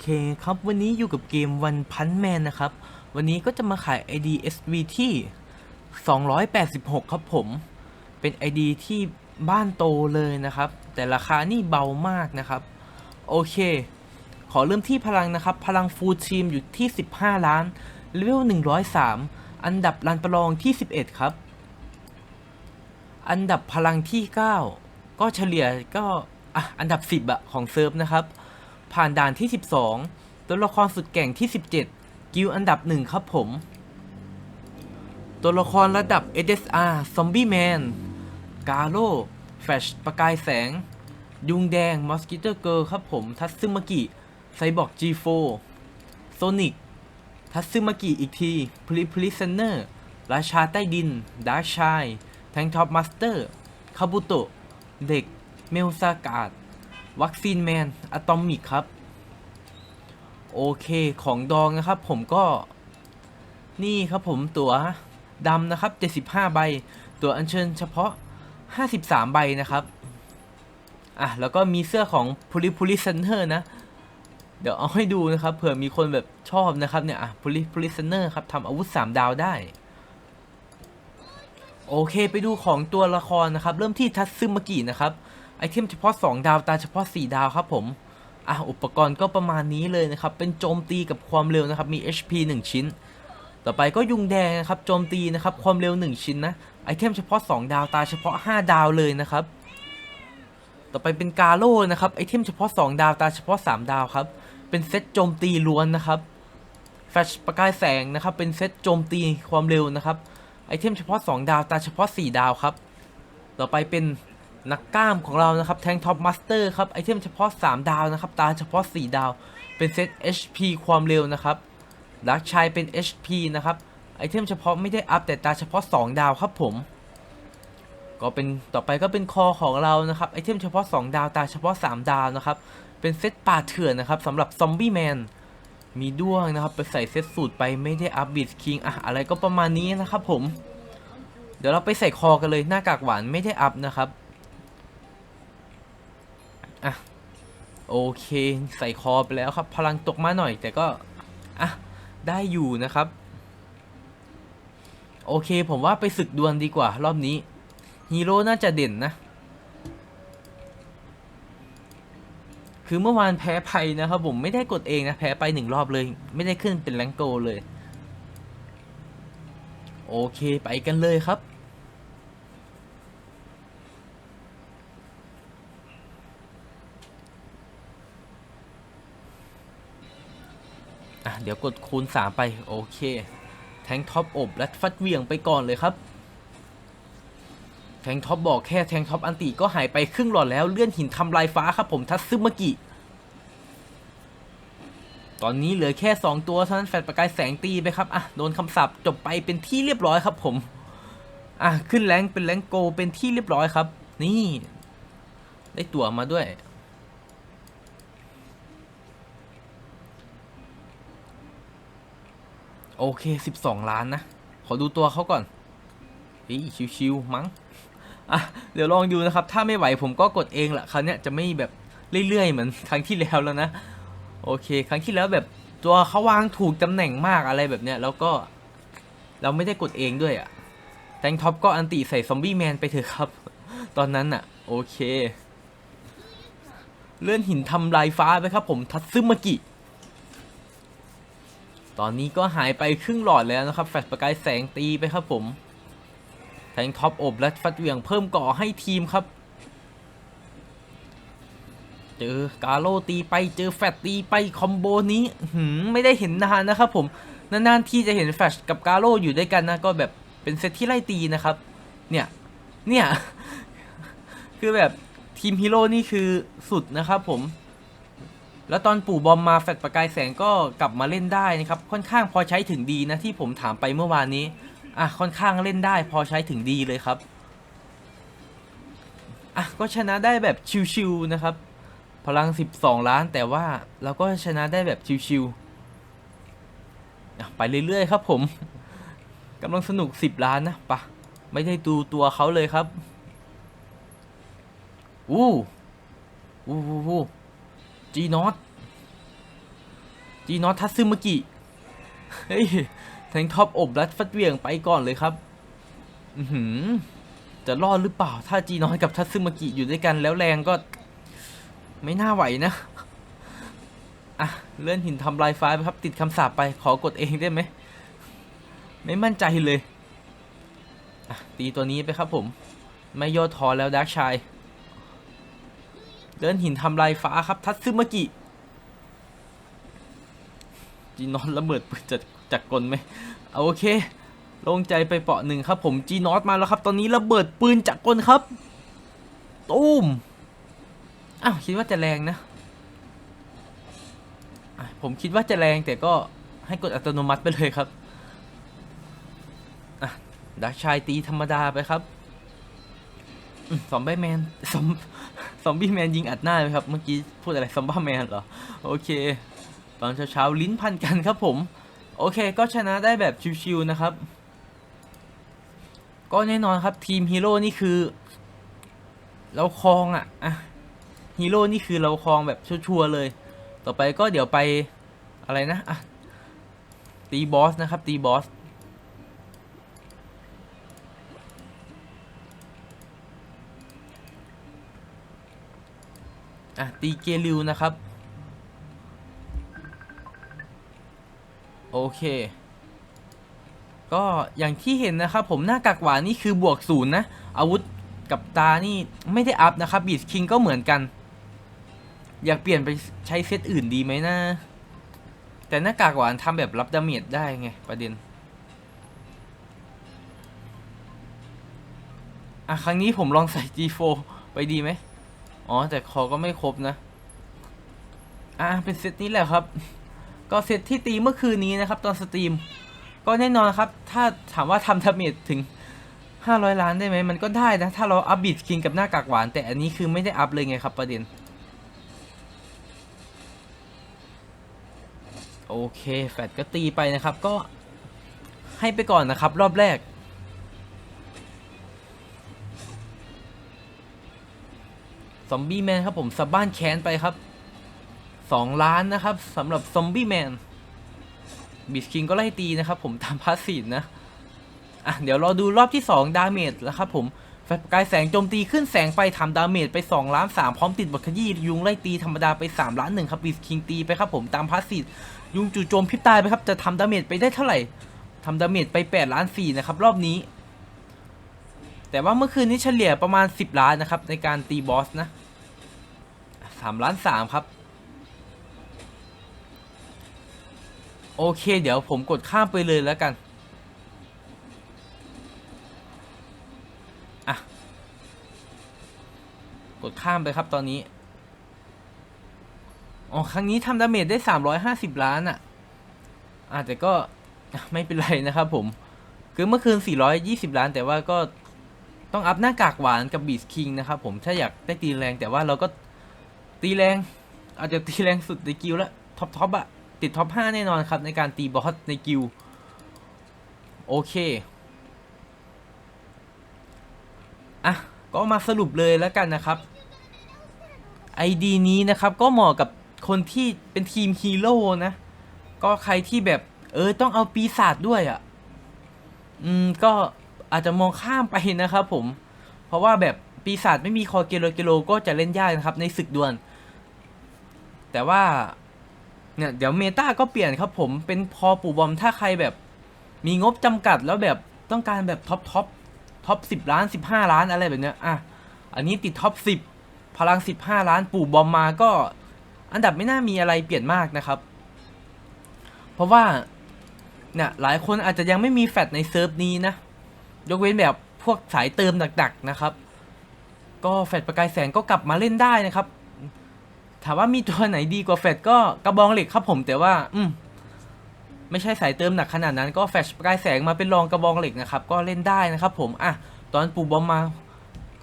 เคครับ วันนี้อยู่กับเกมวันพันแมนนะครับ วันนี้ก็จะมาขาย ID SV ที่ 286 ครับผม เป็น ID ที่บ้านโตเลยนะครับ แต่ราคานี่เบามากนะครับ โอเค ขอเริ่มที่พลังนะครับ พลังฟูลทีมอยู่ที่ 15 ล้านเลเวล103 อันดับรันประลองที่ 11 ครับ อันดับพลังที่ 9 ก็เฉลี่ยก็อะอันดับ 10อะของเซิร์ฟนะครับ ผ่านด่านที่ 12 ตัวละครสุดเก่งที่ 17 กิลอันดับ 1 ครับผม ตัวละครระดับ SSR Zombie Man กาโ o แฟชประกายแสง ยุงแดง Mosquito Girl ครับผม ทัตซึมากิ ไซบอร์ก G4 โซนิก ทัตซึมากิอีกทีพลิพลิเซนเนอร์ ราชาใต้ดิน ดาร์ชาย แทงท็อปมาสเตอร์ คาบุโตะ เด็ก เมลซากาด วัคซีนแมนอะตอมิกครับ โอเคของดองนะครับ ผมก็นี่ครับผมตัวดำนะครับ 75 ใบ ตัวอัญเชิญเฉพาะ 53 ใบนะครับ อะ แล้วก็มีเสื้อของ p u l i p u l i c e n t e r นะ เดี๋ยวเอาให้ดูนะครับ เผื่อมีคนแบบชอบนะครับเนี่ย อะ p u l i p u l i c e n t e r ครับทำอาวุธ 3 ดาวได้ โอเคไปดูของตัวละครนะครับ เริ่มที่ทัตซึมากินะครับ ไอเทมเฉพาะ 2 ดาวตาเฉพาะ 4 ดาวครับผมอะอุปกรณ์ก็ประมาณนี้เลยนะครับ เป็นโจมตีกับความเร็วนะครับ มี HP 1 ชิ้น ต่อไปก็ยุงแดงนะครับ โจมตีนะครับ ความเร็ว 1 ชิ้นนะ ไอเทมเฉพาะ 2 ดาวตาเฉพาะ 5 ดาวเลยนะครับ ต่อไปเป็นกาโร่นะครับ ไอเทมเฉพาะ 2 ดาวตาเฉพาะ 3 ดาวครับ เป็นเซตโจมตีล้วนนะครับ แฟชประกายแสงนะครับ เป็นเซตโจมตีความเร็วนะครับ ไอเทมเฉพาะ 2 ดาวตาเฉพาะ 4 ดาวครับ ต่อไปเป็น นักกล้ามของเรานะครับแทงท็อปมาสเตอร์ครับไอเทมเฉพาะ 3 ดาวนะครับ ตาเฉพาะ 4 ดาว เป็นเซต HP ความเร็วนะครับดักชายเป็น HP นะครับไอเทมเฉพาะไม่ได้อัพแต่ตาเฉพาะ 2 ดาวครับผม ก็เป็นต่อไปก็เป็นคอของเรานะครับไอเทมเฉพาะ 2 ดาวตาเฉพาะ 3 ดาวนะครับเป็นเซตป่าเถื่อนนะครับสำหรับซอมบี้แมนมีด้วงนะครับไปใส่เซตสูตรไปไม่ได้อัพบิดคิงอะอะไรก็ประมาณนี้นะครับผม เดี๋ยวเราไปใส่คอกันเลยหน้ากากหวานไม่ได้อัพนะครับ อะโอเคใส่คอไปแล้วครับ พลังตกมาหน่อย แต่ก็อะได้อยู่นะครับ โอเคผมว่าไปศึกดวลดีกว่า รอบนี้ฮีโร่น่าจะเด่นนะ คือเมื่อวานแพ้ภัยนะครับผมไม่ได้กดเองนะ แพ้ไปหนึ่งรอบเลย ไม่ได้ขึ้นเป็นแรงโกเลย โอเคไปกันเลยครับ เดี๋ยวกดคูณ 3 ไป โอเค แทงท็อปอบและฟัดเวียงไปก่อนเลยครับ แทงท็อปบอกแค่แทงท็อปอันติก็หายไปครึ่งหลอดแล้วเลื่อนหินทำลายฟ้าครับผมทัตซึมากิตอนนี้เหลือแค่ 2 ตัวเท่านั้นแฟลชประกายแสงตีไปครับ อะ โดนคำสาปจบไปเป็นที่เรียบร้อยครับผม อะ ขึ้นแรงเป็นแรงโกเป็นที่เรียบร้อยครับ นี่ ได้ตั๋วมาด้วย โอเค 12 ล้านนะ ขอดูตัวเขาก่อนเฮ้ยชิวๆมั้งอะเดี๋ยวลองดูนะครับ ถ้าไม่ไหวผมก็กดเองแหละคราวเนี้ยจะไม่แบบเรื่อยๆเหมือนครั้งที่แล้วแล้วนะ โอเค ครั้งที่แล้วแบบตัวเขาวางถูกตำแหน่งมากอะไรแบบเนี้ยแล้วก็เราไม่ได้กดเองด้วยอะ่ะแตงท็อปก็อันติใส่ซอมบี้แมนไปเถอะครับ ตอนนั้นอะ โอเค เลื่อนหินทำลายฟ้าไปครับผมทัตซึมากิ ตอนนี้ก็หายไปครึ่งหลอดแล้วนะครับ แฟลชประกายแสงตีไปครับผม แทงท็อปอบและฟัดเหวียงเพิ่มก่อให้ทีมครับ เจอกาโลตีไปเจอแฟลชตีไปคอมโบนี้หืมไม่ได้เห็นนานนะครับผมนานๆที่จะเห็นแฟลชกับกาโลอยู่ด้วยกันนะก็แบบเป็นเซตที่ไล่ตีนะครับ เนี่ย เนี่ย คือแบบทีมฮีโร่นี่คือสุดนะครับผม แล้วตอนปู่บอมมาแฟลชประกายแสงก็กลับมาเล่นได้นะครับค่อนข้างพอใช้ถึงดีนะที่ผมถามไปเมื่อวานนี้อะค่อนข้างเล่นได้พอใช้ถึงดีเลยครับอะก็ชนะได้แบบชิวๆนะครับ พลัง 12 ล้านแต่ว่าเราก็ชนะได้แบบชิวๆไปเรื่อยๆครับผมกำลังสนุก 10 ล้านนะปะไม่ได้ดูตัวเขาเลยครับ อู้อู้อู้อู้ จีนอตจีนอตทัตซึมากิเฮ้ยแทงท็อปอบรัดฟัดเวียงไปก่อนเลยครับ อือจะรอดหรือเปล่า ถ้าจีนอตกับทัตซึมากิอยู่ด้วยกันแล้วแรงก็ ไม่น่าไหวนะ อะ เลื่อนหินทำลายฟ้าไปครับ ติดคำสาปไปขอกดเองได้ไหม ไม่มั่นใจเลยอะตีตัวนี้ไปครับผม ไม่ย่อท้อแล้วดักชาย เลื่อนหินทำลายฟ้าครับ ทัตซึมากิจีนอตระเบิดปืนจากจากกลไหมเอาโอเคลงใจไปเปาะหนึ่งครับ ผมจีนอตมาแล้วครับ ตอนนี้ระเบิดปืนจากกลครับตูมอ้าวคิดว่าจะแรงนะผมคิดว่าจะแรงแต่ก็ให้กดอัตโนมัติไปเลยครับดักชายตีธรรมดาไปครับ ซอมบี้แมนซอมซอมบี้แมนยิงอัดหน้าไปครับ เมื่อกี้พูดอะไรซอมบ้าแมนเหรอ โอเค ตอนเช้าๆ ลิ้นพันกันครับผม โอเค ก็ชนะได้แบบชิวๆนะครับ ก็แน่นอนครับทีมฮีโร่นี่คือ เราครองอะอะฮีโร่นี่คือเราครองแบบชัวร์ๆเลย ต่อไปก็เดี๋ยวไปอะไรนะอะตีบอสนะครับตีบอส อะ ตีเกลิวนะครับ โอเค ก็อย่างที่เห็นนะครับ ผมหน้ากากหวานนี่คือบวกศูนย์นะ อาวุธกับตานี่ไม่ได้อัพนะครับบีสคิงก็เหมือนกัน อยากเปลี่ยนไปใช้เซตอื่นดีไหมนะ แต่หน้ากากหวานทำแบบรับดาเมจได้ไงประเด็นอะครั้งนี้ผมลองใส่ G4 ไปดีไหม อ๋อ แต่คอก็ไม่ครบนะ อะ เป็นเซตนี้แหละครับ ก็เซตที่ตีเมื่อคืนนี้นะครับ ตอนสตรีม ก็แน่นอนครับ ถ้าถามว่าทำดาเมจถึง 500 ล้านได้ไหม มันก็ได้นะ ถ้าเราอัพบิดคิงกับหน้ากากหวาน แต่อันนี้คือไม่ได้อัพเลยไงครับประเด็น โอเค แฟดก็ตีไปนะครับ ก็ให้ไปก่อนนะครับ รอบแรก ซอมบี้แมนครับผมสับบ้านแค้นไปครับสองล้านนะครับสำหรับซอมบี้แมนบิสคิงก็ไล่ตีนะครับผมตามพาสซีฟนะอะเดี๋ยวรอดูรอบที่ 2 ดาเมจแล้วครับผมแฟลชประกายแสงโจมตีขึ้นแสงไปทำดาเมจไป2ล้าน3พร้อมติดบทขยี้ยุงไล่ตีธรรมดาไป3ล้านหนึ่งครับบิสคิงตีไปครับผมตามพาสซีฟยุงจู่โจมพิบตายไปครับจะทำดาเมจไปได้เท่าไหร่ทำดาเมจไป8ล้าน4นะครับรอบนี้แต่ว่าเมื่อคืนนี้เฉลี่ยประมาณ 10 ล้านนะครับ ในการตีบอสนะ 3ล้าน3ครับ โอเค เดี๋ยวผมกดข้ามไปเลยแล้วกัน อะ กดข้ามไปครับตอนนี้ อ๋อ ครั้งนี้ทำดาเมจได้350ล้านอะ่ะอะแต่ก็ไม่เป็นไรนะครับผม คือเมื่อคืน 420 ล้าน แต่ว่าก็ต้องอัพหน้ากากหวานกับบีสคิงนะครับผมถ้าอยากได้ตีแรงแต่ว่าเราก็ ตีแรง อาจจะตีแรงสุดในกิลแล้วท็อปท็อปอะติดท็อป5แน่นอนครับ ในการตีบอสในกิลโอเคอะก็มาสรุปเลยแล้วกันนะครับ ID นี้นะครับก็เหมาะกับคนที่เป็นทีมฮีโร่นะ ก็ใครที่แบบ เออต้องเอาปีศาจด้วยอะ่ะ อืม ก็อาจจะมองข้ามไปนะครับผม เพราะว่าแบบปีศาจไม่มีคอเกโลเกโลก็จะเล่นยากนะครับในศึกดวล แต่ว่าเนี่ยเดี๋ยวเมตาก็เปลี่ยนครับผมเป็นพอปู่บอมถ้าใครแบบ มีงบจำกัดแล้วแบบต้องการแบบท็อปท็อปท็อปสิบล้านสิบห้าล้านอะไรแบบเนี้ยอะอันนี้ติดท็อปสิบพลังสิบห้าล้านปู่บอมมาก็อันดับไม่น่ามีอะไรเปลี่ยนมากนะครับ เพราะว่าเนี่ยหลายคนอาจจะยังไม่มีแฟตในเซิร์ฟนี้นะ ยกเว้นแบบพวกสายเติมดักๆนะครับ ก็แฟตประกายแสงก็กลับมาเล่นได้นะครับ ถามว่ามีตัวไหนดีกว่าแฟตก็กระบองเหล็กครับผมแต่ว่า อืมไม่ใช่สายเติมหนักขนาดนั้นก็แฟชประกายแสงมาเป็นรองกระบองเหล็กนะครับ ก็เล่นได้นะครับผมอะตอนปู่บอมมา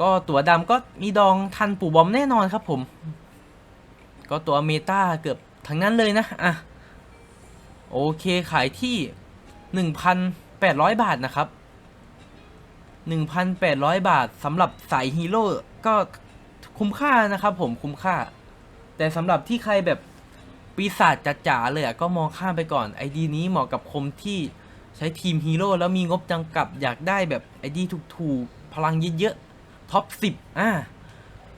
ก็ตัวดำก็มีดองทันปู่บอมแน่นอนครับผม ก็ตัวเมตาเกือบทั้งนั้นเลยนะอะโอเคขายที่หนึ่งพันแปดร้อยบาทนะครับหนึ่งพันแปดร้อยบาทสำหรับสายฮีโร่ก็คุ้มค่านะครับผมคุ้มค่า แต่สำหรับที่ใครแบบปีศาจจ๋าๆเลยอะก็มองข้ามไปก่อน ID นี้เหมาะกับคมที่ใช้ทีมฮีโร่แล้วมีงบจำกัดอยากได้แบบ ID ถูกๆ พลังเยอะๆ ท็อป 10 อะ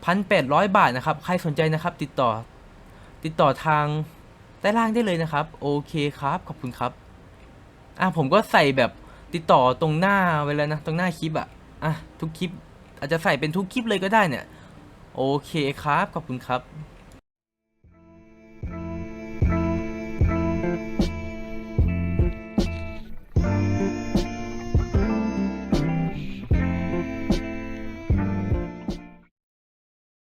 พันแปดร้อยบาทนะครับ ใครสนใจนะครับ ติดต่อ ติดต่อทางใต้ล่างได้เลยนะครับ โอเคครับ ขอบคุณครับ อะผมก็ใส่แบบติดต่อตรงหน้าไว้แล้วนะ ตรงหน้าคลิปอะอะทุกคลิป อาจจะใส่เป็นทุกคลิปเลยก็ได้เนี่ย โอเคครับ ขอบคุณครับ